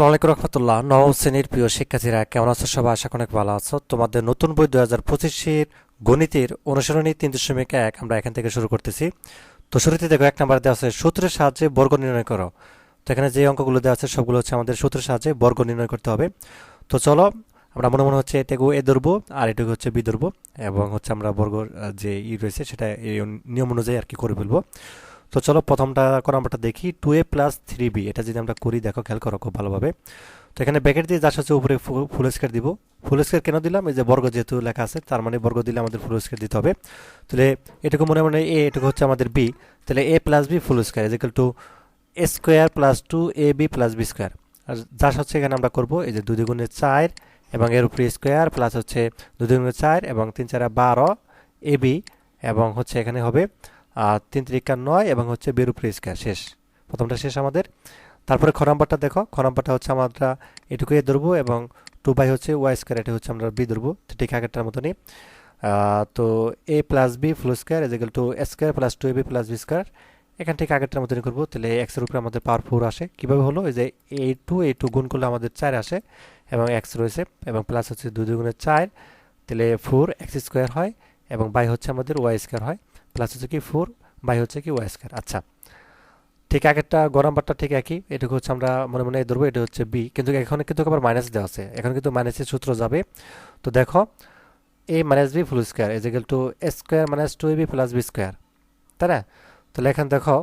আসসালামাইকুম রহমতুল্লাহ। নবম শ্রেণির প্রিয় শিক্ষার্থীরা, কেমন আছো? সবাই আশা অনেক ভালো আছো। তোমাদের নতুন বই দুই হাজার পঁচিশের গণিতের অনুসরণী তিন দশমিক এক আমরা এখান থেকে শুরু করতেছি। তো শুরুতে দেখো, এক নাম্বার দেওয়া আছে, সূত্রের সাহায্যে বর্গ নির্ণয় করো। তো এখানে যে অঙ্কগুলো দেওয়া আছে, সবগুলো হচ্ছে আমাদের সূত্রের সাহায্যে বর্গ নির্ণয় করতে হবে। তো চলো, আমরা মনে মনে হচ্ছে এটাকে এ ধরবো, আর এটাকে হচ্ছে বি এবং হচ্ছে আমরা বর্গ যে ই রয়েছে, সেটা এই নিয়ম অনুযায়ী আর কি করে ফেলব। তো চলো প্রথমটা করা আমরা দেখি। Two A plus three B এটা যদি আমরা করি, দেখো খেয়াল করো খুব ভালোভাবে। তো এখানে ব্যাকেট দিয়ে যার হচ্ছে উপরে ফুল স্কোয়ার দিব। ফুল স্কোয়ার কেন দিলাম? এই যে বর্গ যেহেতু লেখা আছে, তার মানে বর্গ দিলে আমাদের ফুল স্কোয়ার দিতে হবে। তাহলে এটুকু মনে মনে এ এটুকু হচ্ছে আমাদের বি তাহলে A plus B full square is equal to A square plus two A B plus B square আর যার হচ্ছে এখানে আমরা করব, এই যে দুই দুগুণে চার এবং এর উপরে স্কোয়ার প্লাস হচ্ছে দুই দুগুণে চার এবং তিন চারে বারো এ বি এবং হচ্ছে এখানে হবে আর তিন তিরিকা নয় এবং হচ্ছে বের উপরে স্কোয়ার শেষ। প্রথমটা শেষ আমাদের। তারপরে খ নাম্বারটা দেখো। খ নাম্বারটা হচ্ছে আমরা এটুকু এ ধরবো এবং টু বাই হচ্ছে ওয়াই স্কোয়ার এটা হচ্ছে আমরা বি ধরবো। ঠিক আগেরটার মতনই। তো A plus B full square is equal to A square plus two A B plus B square এখান থেকে আগেরটার মতনই করব। তাহলে এক্সের উপরে আমাদের পাওয়ার ফোর আসে। কীভাবে হলো? এই যে এ টু এ টু গুণ করলে আমাদের চার আসে এবং এক্স রয়েছে এবং প্লাস হচ্ছে দুই দুই দুগুণের চার। তাহলে ফোর এক্স স্কোয়ার হয় এবং বাই হচ্ছে আমাদের ওয়াই স্কোয়ার হয়। প্লাস হচ্ছে কি ফোর বাই হচ্ছে কি ওয়াই স্কোয়ার আচ্ছা ঠিক আগেরটা গরম বারটা ঠিক একই, এটুকু হচ্ছে আমরা মনে মনে ধরবো, এটা হচ্ছে বি কিন্তু এখানে কিন্তু আবার মাইনাস দেওয়া আছে। এখন কিন্তু মাইনাসের সূত্র যাবে। তো দেখো A minus B full square is equal to A square minus two A B plus B square তাই না? তাহলে এখন দেখো,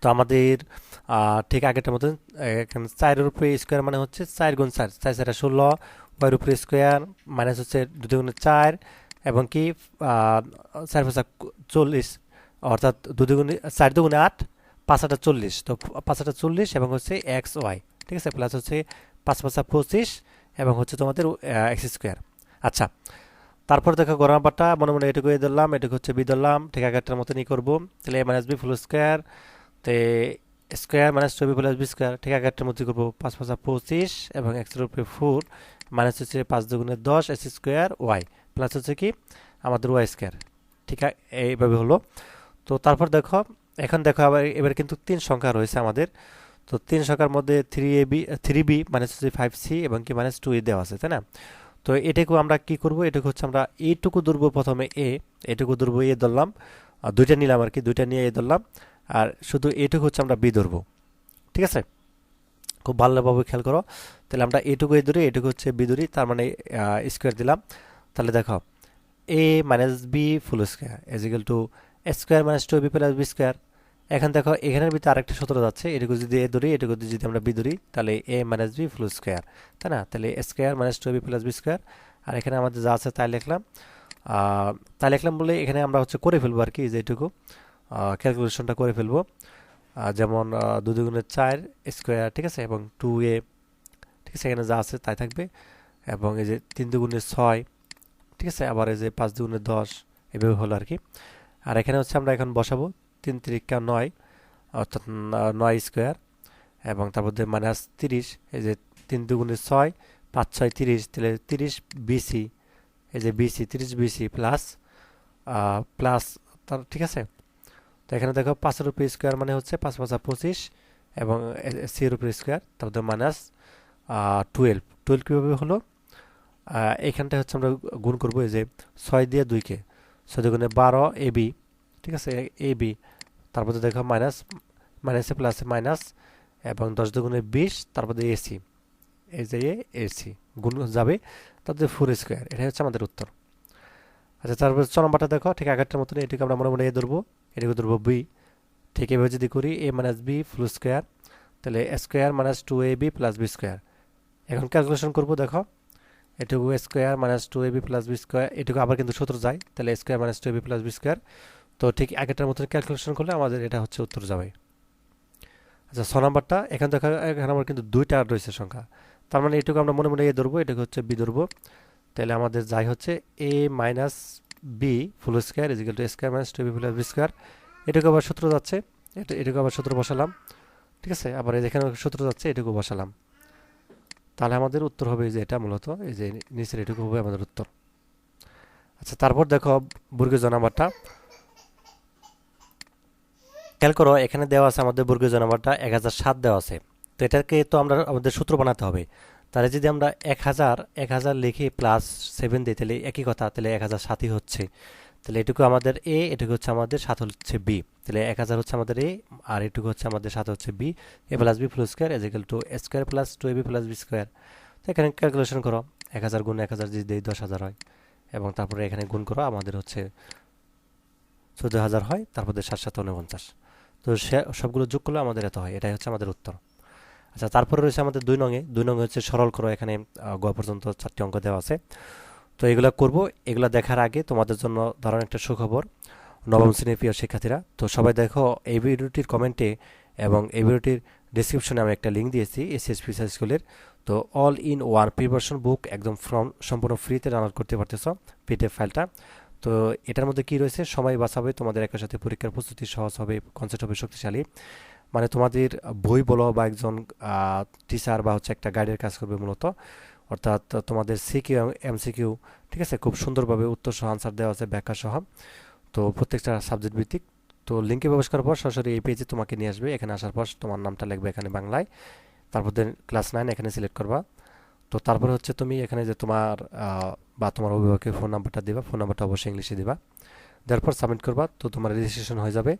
তো আমাদের ঠিক আগেরটার মতন, এখানে চারের উপরে স্কোয়ার মানে হচ্ছে চার গুণ চার। চার চারটা ষোলো ওয়ার উপরে স্কোয়ার মাইনাস হচ্ছে দুই গুণে চার এবং কি চার পাঁচা চল্লিশ, অর্থাৎ দুগুণে, চার দুগুণে আট, পাঁচ আটা চল্লিশ। তো পাঁচ আটা চল্লিশ এবং হচ্ছে এক্স ওয়াই, ঠিক আছে? প্লাস হচ্ছে পাঁচ পাঁচা পঁচিশ এবং হচ্ছে তোমাদের এক্স স্কোয়ার। আচ্ছা তারপর দেখো গরম নাম্বারটা, মনে মনে এটুকু এ ধরলাম, এটুকু হচ্ছে বি ধরলাম, ঠিক আগেরটার মতনই করব। তাহলে A minus B full square, তে square minus two B plus B square, ঠিক আগেরটার মধ্যে করব, পাঁচ পাঁচা পঁচিশ এবং এক্সের উপরে ফোর, মাইনাস হচ্ছে পাঁচ দুগুণে দশ, এক্স স্কোয়ার ওয়াই। প্লাস হচ্ছে কি, আমাদের ওয়াই স্কোয়ার ঠিক আছে এইভাবে হলো। তো তারপর দেখো, এখন দেখো আবার এবার কিন্তু তিন সংখ্যা রয়েছে আমাদের। তো তিন সংখ্যার মধ্যে three A B three B minus হচ্ছে ফাইভ সি এবং কি মাইনাস টু এ দেওয়া আছে, তাই না? তো এটাকে আমরা কি করব? এটাকে হচ্ছে আমরা এইটুকু ধরবো প্রথমে এ এটুকু ধরবো এ ধরলাম। দুইটা নিলাম আর কি, দুইটা নিয়ে এ ধরলাম। আর শুধু এটুকু হচ্ছে আমরা বি ধরবো। ঠিক আছে? খুব ভালোভাবে খেয়াল করো। তাহলে আমরা এটুকু এ ধরি এটুকু হচ্ছে বি ধরি, তার মানে স্কোয়ার দিলাম। তাহলে দেখো A minus B full square is equal to square minus two B plus B square এখন দেখো, এখানের ভিতরে আরেকটা সূত্র যাচ্ছে, এটুকু যদি এ ধরি এটুকু যদি আমরা বি ধরি, তাহলে A minus B full square তাই না? তাহলে A square minus two B plus B square আর এখানে আমাদের যা আছে তাই লিখলাম। তাই লিখলাম বলে এখানে আমরা হচ্ছে করে ফেলব আর কি যে এটুকু। ক্যালকুলেশনটা করে ফেলব। যেমন দু দুগুণের চার স্কোয়ার ঠিক আছে? এবং টু এ ঠিক আছে? এখানে যা আছে তাই থাকবে। এবং এই যে তিন দুগুণের ছয় ঠিক আছে, আবার এই যে পাঁচ দুগুণের দশ, এভাবে হলো আর কি আর এখানে হচ্ছে আমরা এখন বসাবো তিন তিরিকা নয়, অর্থাৎ নয় স্কোয়ার, এবং তারপর দিয়ে মাইনাস তিরিশ, এই যে তিন দুগুণে ছয়, পাঁচ ছয় তিরিশ, তাহলে তিরিশ বিসি, এই যে বিসি, তিরিশ বিসি প্লাস প্লাস তার ঠিক আছে? তো এখানে দেখো পাঁচ রুপি স্কোয়ার মানে হচ্ছে পাঁচ পাঁচা পঁচিশ, এবং সি রুপি স্কোয়ার তারপর মাইনাস টুয়েলভ টুয়েলভ কীভাবে হলো? আহ, এখানটায় হচ্ছে আমরা গুণ করব এই যে ছয় দিয়ে দুইকে ছয় দুগুণে বারো এ বি। ঠিক আছে? A B. তারপর দেখো মাইনাস মাইনাসে প্লাসে মাইনাস এবং দশ দুগুণে বিশ তারপর এসি এই যে এ এসি গুণ যাবে তারপরে ফোর স্কোয়ার এটাই হচ্ছে আমাদের উত্তর। আচ্ছা তারপর ছ নম্বরটা দেখো। ঠিক আগেরটার মতন এটাকে আমরা মনে মনে এ ধরবো। এটাকে ধরবো বি। ঠিক এভাবে যদি করি A minus B full square তাহলে square minus two A B plus B square এখন ক্যালকুলেশন করব দেখো। এটুকু square minus two A B plus B square এটুকু আবার কিন্তু সূত্র যায়। তাহলে square minus two A B plus B square তো ঠিক আগেরটার মতন ক্যালকুলেশন করলে আমাদের এটা হচ্ছে উত্তর যাবে। আচ্ছা ছ নম্বরটা, এখানে দেখা এখানে আমার কিন্তু দুইটা রয়েছে সংখ্যা। তার মানে এটুকু আমরা মনে মনে এ ধরবো, এটুকু হচ্ছে বি ধরবো। তাহলে আমাদের যাই হচ্ছে A minus B full square equal to square minus two B plus B square এটুকু আবার সূত্র যাচ্ছে। এটা এটুকু আবার সূত্র বসালাম। ঠিক আছে? আবার এই যেখানে সূত্র যাচ্ছে, এটুকু বসালাম। তাহলে আমাদের উত্তর হবে যে এটা মূলত, এই যে নিচের এটুকু হবে আমাদের উত্তর। আচ্ছা তারপর দেখো বর্গীয় জনাবারটা খেয়াল করো, এখানে দেওয়া আছে আমাদের বর্গীয় জনাবারটা এক হাজার সাত দেওয়া আছে। তো এটাকে তো আমরা আমাদের সূত্র বানাতে হবে। তাহলে যদি আমরা এক হাজার এক হাজার লিখে প্লাস সেভেন দিই, তাহলে একই কথা, তাহলে এক হাজার সাতই হচ্ছে। তাহলে এটুকু আমাদের এ এটুকু হচ্ছে আমাদের সাত হচ্ছে বি তাহলে এক হাজার হচ্ছে আমাদের এ আর এটুকু হচ্ছে আমাদের সাত হচ্ছে B A plus B full square equal to A square plus two A B plus B square তো এখানে ক্যালকুলেশন করো, এক হাজার গুণ এক হাজার যদি দশ হাজার হয়, এবং তারপরে এখানে গুণ করো, আমাদের হচ্ছে চোদ্দ হাজার হয়, তারপরে সাত সাত উনপঞ্চাশ। তো সে, সবগুলো যোগ করলে আমাদের এত হয়, এটাই হচ্ছে আমাদের উত্তর। আচ্ছা তারপরে রয়েছে আমাদের দুই নঙে দুই নঙে হচ্ছে সরল করো, এখানে গ পর্যন্ত চারটি অঙ্ক দেওয়া আছে। তো এগুলো করব। এগুলো দেখার আগে তোমাদের জন্য ধরেন একটা সুখবর। নবম শ্রেণির প্রিয় শিক্ষার্থীরা, তো সবাই দেখো এই ভিডিওটির কমেন্টে এবং এই ভিডিওটির ডিসক্রিপশনে আমি একটা লিঙ্ক দিয়েছি এসিএসপি স্কুলের তো all in one preparation book একদম ফ্রম সম্পূর্ণ ফ্রিতে ডাউনলোড করতে পারতেছ পিডিএফ ফাইলটা তো এটার মধ্যে কি রয়েছে? সময় বাঁচাবে, তোমাদের একের সাথে পরীক্ষার প্রস্তুতি সহজ হবে কনসেপ্ট হবে শক্তিশালী। মানে তোমাদের বই বলো বা একজন টিচার বা হচ্ছে একটা গাইডের কাজ করবে মূলত। অর্থাৎ তোমাদের সিকিউ এবং এমসিকিউ ঠিক আছে? খুব সুন্দরভাবে উত্তর সহ আনসার দেওয়া আছে ব্যাখ্যা সহ তো প্রত্যেকটা সাবজেক্ট ভিত্তিক। তো লিঙ্কে প্রবেশ করার পর সরাসরি এই পেজে তোমাকে নিয়ে আসবে। এখানে আসার পর তোমার নামটা লিখবে এখানে বাংলায়। তারপর দেন ক্লাস নাইন এখানে সিলেক্ট করবা। তো তারপরে হচ্ছে তুমি এখানে যে তোমার বা তোমার অভিভাবকের ফোন নাম্বারটা দিবা। ফোন নাম্বারটা অবশ্যই ইংলিশে দিবা। দেওয়ার পর সাবমিট করবা। তো তোমার রেজিস্ট্রেশন হয়ে যাবে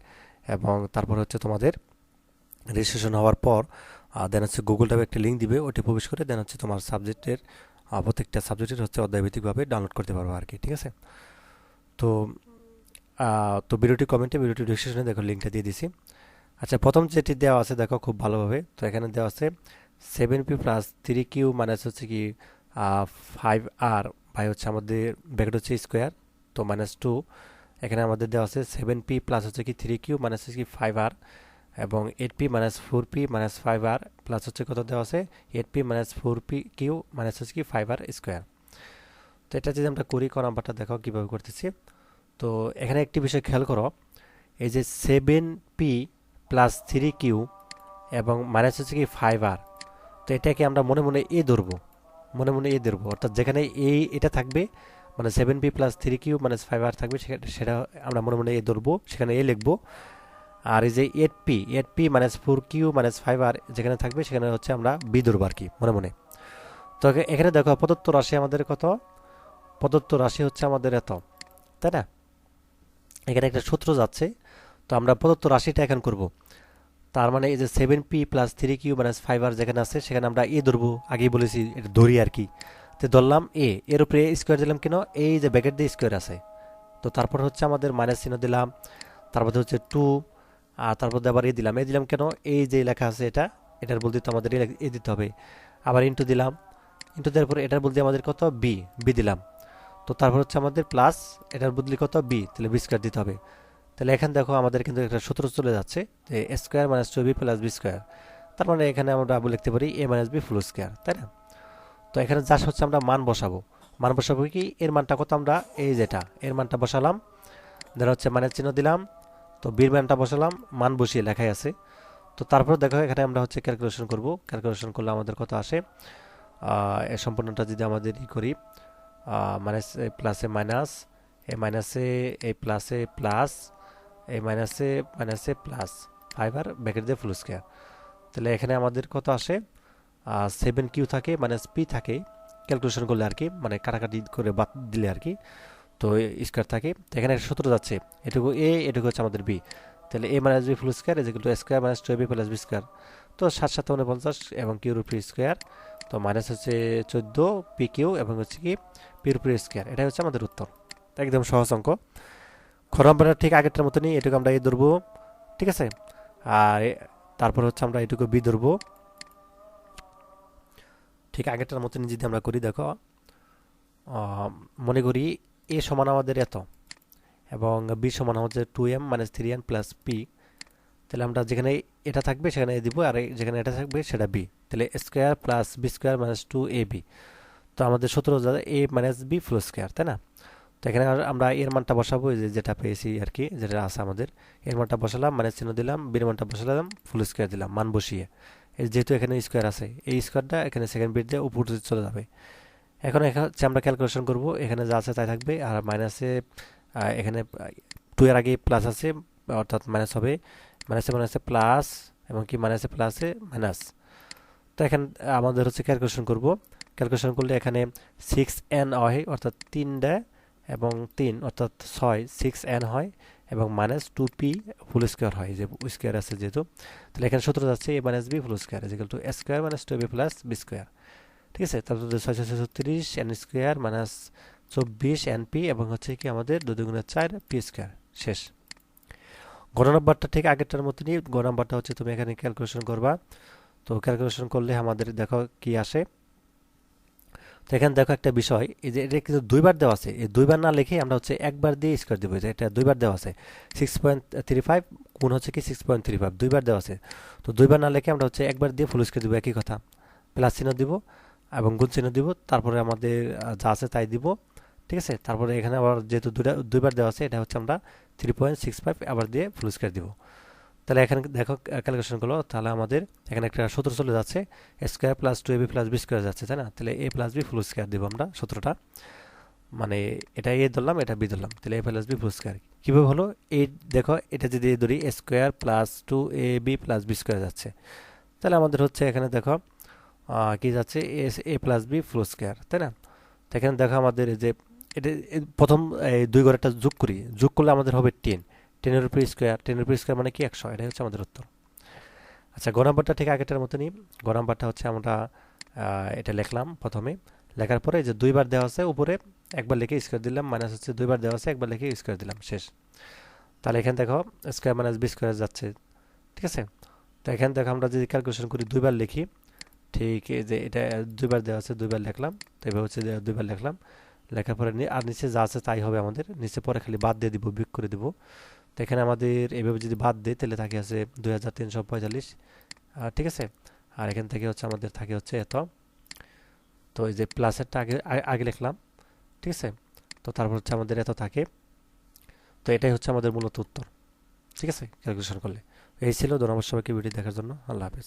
এবং তারপর হচ্ছে তোমাদের রেজিস্ট্রেশন হওয়ার পর দেন হচ্ছে গুগল ট্যাবে একটা লিঙ্ক দিবে, ওটি প্রবেশ করে দেন হচ্ছে তোমার সাবজেক্টের প্রত্যেকটা সাবজেক্টের হচ্ছে অধ্যায়ভিত্তিকভাবে ডাউনলোড করতে পারব আর কি ঠিক আছে? তো তো ভিডিওটি কমেন্টে ভিডিওটি ডিসক্রিপশনে দেখো লিঙ্কটা দিয়ে দিছি। আচ্ছা প্রথম যেটি দেওয়া আছে দেখো খুব ভালোভাবে। তো এখানে দেওয়া আছে seven P plus three Q minus হচ্ছে কি ফাইভ আর বাই হচ্ছে আমাদের ব্যাকেট হচ্ছে স্কোয়ার তো মাইনাস টু এখানে আমাদের দেওয়া আছে সেভেন পি প্লাস হচ্ছে কি থ্রি কিউ মাইনাস হচ্ছে কি ফাইভ আর এবং eight P minus four P minus five R plus হচ্ছে কত দেওয়া আছে? Eight P minus four P Q minus হচ্ছে কি ফাইভ আর স্কোয়ার তো এটা যদি আমরা করি ক নাম্বারটা দেখো কীভাবে করতেছি। তো এখানে একটি বিষয় খেয়াল করো, এই যে seven P plus three Q এবং মাইনাস হচ্ছে কি ফাইভ আর তো এটাকে আমরা মনে মনে এ ধরবো। মনে মনে এ ধরবো। অর্থাৎ যেখানে এই এটা থাকবে মানে seven P plus three Q minus five R থাকবে সেটা আমরা মনে মনে এ ধরবো, সেখানে এ লিখব। আর এই যে eight P eight P minus four Q minus five R যেখানে থাকবে, সেখানে হচ্ছে আমরা বি ধরবো আর কি, মনে মনে। তো এখানে দেখো, প্রদত্ত রাশি আমাদের কত? প্রদত্ত রাশি হচ্ছে আমাদের এত, তাই না? এখানে একটা সূত্র যাচ্ছে, তো আমরা প্রদত্ত রাশিটা এখন করব। তার মানে এই যে seven P plus three Q minus five R যেখানে আছে, সেখানে আমরা এ ধরবো, আগেই বলেছি, এটা ধরি আর কি। তো ধরলাম এ এর উপরে স্কোয়ার দিলাম কেন? এই যে ব্যাকেট দিয়ে স্কোয়ার আছে। তো তারপর হচ্ছে আমাদের মাইনাস চিহ্ন দিলাম, তারপর হচ্ছে টু আর তারপর আবার এ দিলাম। এ দিলাম কেন? এই যে লেখা আছে এটা, এটার বলতে তো আমাদের এ দিতে হবে। আবার ইন্টু দিলাম। ইন্টু দেওয়ার পরে এটার বলতে আমাদের কত? বি বি দিলাম। তো তারপর হচ্ছে আমাদের প্লাস এটার বদলি কত? বি তাহলে বি স্কোয়ার দিতে হবে। তাহলে এখানে দেখো আমাদের কিন্তু একটা সূত্র চলে যাচ্ছে যে A square minus two B plus B square তার মানে এখানে আমরা লিখতে পারি A minus B full square তাই না? তো এখানে যা হচ্ছে আমরা মান বসাবো। মান বসাবো কি? এর মানটা কত আমরা? এই যেটা। এর মানটা বসালাম। ধর হচ্ছে মানের চিহ্ন দিলাম। তো বীর মানটা বসালাম, মান বসিয়ে লেখাই আছে। তো তারপর দেখো এখানে আমরা হচ্ছে ক্যালকুলেশন করব। ক্যালকুলেশন করলে আমাদের কত আসে? এ সম্পূর্ণটা যদি আমাদের ই করি মাইনাস প্লাসে মাইনাস এ মাইনাসে এ প্লাসে প্লাস এ মাইনাসে মাইনাসে প্লাস ফাইভ আর ব্যাকেট দিয়ে ফুল স্কোয়ার তাহলে এখানে আমাদের কত আসে? সেভেন কিউ থাকে মাইনাস পি থাকে। ক্যালকুলেশন করলে আর কি মানে কাটাকাটি করে বাদ দিলে আর কি। তো স্কোয়ার থাকে, তো এখানে একটা সূত্র যাচ্ছে, এটুকু এ এটুকু হচ্ছে আমাদের বি তাহলে A minus B full square age to square minus two B plus B square তো সাত সাত উনপঞ্চাশ এবং কিউর উপরে স্কোয়ার তো মাইনাস হচ্ছে চোদ্দ পি কিউ এবং হচ্ছে কি পির উপরে স্কোয়ার এটাই হচ্ছে আমাদের উত্তর। একদম সহজ অঙ্ক। খরম্বরা ঠিক আগেরটার মতনই এটুকু আমরা এ ধরবো, ঠিক আছে? আর তারপর হচ্ছে আমরা এটুকু বি ধরবো। ঠিক আগেরটার মতনই যদি আমরা করি, দেখো মনে করি এ সমান আমাদের এত। এবং বি সমান আমাদের two M minus three M plus P. তাহলে আমরা যেখানে এটা থাকবে সেখানে এ দিব, আর যেখানে এটা থাকবে সেটা বি। তাহলে square plus B square minus two A B. তো আমাদের সতেরো হাজার A minus B full square, তাই না? তো এখানে আমরা এর মানটা বসাবো যে যেটা পেয়েছি আর কি, যেটা আছে আমাদের। এর মানটা বসালাম মানে চিহ্ন দিলাম বির মানটা বসালাম, ফুল স্কোয়ার দিলাম, মান বসিয়ে। যেহেতু এখানে স্কোয়ার আছে, এই স্কোয়ারটা এখানে সেকেন্ড বিট দিয়ে উপর চলে যাবে। এখন এখানে হচ্ছে আমরা ক্যালকুলেশন করব, এখানে যা আছে তাই থাকবে, আর মাইনাসে এখানে টু এর আগে প্লাস আছে, অর্থাৎ মাইনাস হবে মাইনাসে মাইনাসে প্লাস এবং কি মাইনাসে প্লাসে মাইনাস তো এখানে আমাদের হচ্ছে ক্যালকুলেশন করব। ক্যালকুলেশন করলে এখানে সিক্স এন হয়, অর্থাৎ তিনটা এবং তিন, অর্থাৎ ছয় সিক্স এন হয়, এবং minus two P full square হয় যে স্কোয়ার আছে যেহেতু। তাহলে এখানে সূত্র যাচ্ছে A minus B full square equal square minus two B plus B square ঠিক আছে? তারপর ছয় ছয় ছত্রিশ এন স্কোয়ার মাইনাস চব্বিশ এন পি এবং হচ্ছে কি আমাদের দু দুগুণের চার পি স্কোয়ার শেষ। গণ নাম্বারটা ঠিক আগেরটার মতনই, গ নাম্বারটা হচ্ছে তুমি এখানে ক্যালকুলেশন করবা। তো ক্যালকুলেশন করলে আমাদের দেখো কি আসে? তো এখানে দেখো একটা বিষয়, এই যে এটা কিন্তু দুইবার দেওয়া আছে। এই দুইবার না লিখে আমরা হচ্ছে একবার দিয়ে স্কোয়ার দেবো এটা দুইবার দেওয়া আছে। সিক্স পয়েন্ট থ্রি ফাইভ কোন হচ্ছে কি সিক্স পয়েন্ট থ্রি ফাইভ দুইবার দেওয়া আছে। তো দুইবার না লিখে আমরা হচ্ছে একবার দিয়ে ফুল স্কোয়ার দেবো, একই কথা। প্লাস চিহ্ন দিব এবং গুণ চিহ্ন দিব, তারপরে আমাদের যা আছে তাই দিব, ঠিক আছে? তারপরে এখানে আবার যেহেতু দুইটা, দুইবার দেওয়া আছে, এটা হচ্ছে আমরা থ্রি পয়েন্ট সিক্স ফাইভ আবার দিয়ে ফুল স্কোয়ার দিব। তাহলে এখানে দেখো ক্যালকুলেশন করল তাহলে আমাদের এখানে একটা সূত্র চলে যাচ্ছে square plus two A B plus B square যাচ্ছে, তাই না? তাহলে A plus B full square দিব আমরা সতেরোটা। মানে এটা এ ধরলাম, এটা বি ধরলাম, তাহলে A plus B full square কীভাবে হলো? এ দেখো, এটা যদি ধরি square plus two A B plus B square যাচ্ছে। তাহলে আমাদের হচ্ছে এখানে দেখো কি যাচ্ছে? S, A plus B full square তাই না? তো এখানে দেখো আমাদের যে, এটা প্রথম, এই দুই ঘরেরটা যোগ করি। যোগ করলে আমাদের হবে টেন টেনের উপর স্কোয়ার টেনের উপর স্কোয়ার মানে কি একশো? এটাই হচ্ছে আমাদের উত্তর। আচ্ছা গ ঠিক আগেটার গ নাম্বারটা হচ্ছে আমরা এটা লিখলাম প্রথমে। লেখার পরে যে দুইবার দেওয়া আছে উপরে, একবার লিখে স্কোয়ার দিলাম মাইনাস হচ্ছে দুইবার দেওয়া আছে, একবার লিখে স্কোয়ার দিলাম, শেষ। তাহলে এখানে দেখো স্কোয়ার মাইনাস বি স্কোয়ার যাচ্ছে। ঠিক আছে? তো এখানে দেখো আমরা যদি ক্যালকুলেশন করি, দুইবার লিখি ঠিক যে এটা দুইবার দেওয়া আছে, দুইবার লিখলাম। তো এভাবে হচ্ছে দুইবার লিখলাম। লেখার পরে আর নিচে যা আছে তাই হবে আমাদের। নিচে পরে খালি বাদ দিয়ে দিব, বিয়োগ করে দিব। তো এখানে আমাদের এভাবে যদি বাদ দিই, তাহলে থাকে আছে দুই হাজার তিনশো পঁয়তাল্লিশ। ঠিক আছে? আর এখান থেকে হচ্ছে আমাদের থাকে হচ্ছে এত। তো এই যে প্লাসেরটা আগে আগে লিখলাম। ঠিক আছে? তো তারপর হচ্ছে আমাদের এত থাকে। তো এটাই হচ্ছে আমাদের মূলত উত্তর। ঠিক আছে? ক্যালকুলেশন করলে। এই ছিল ধন্যবাদ সবাইকে ভিডিও দেখার জন্য। আল্লাহ হাফিজ।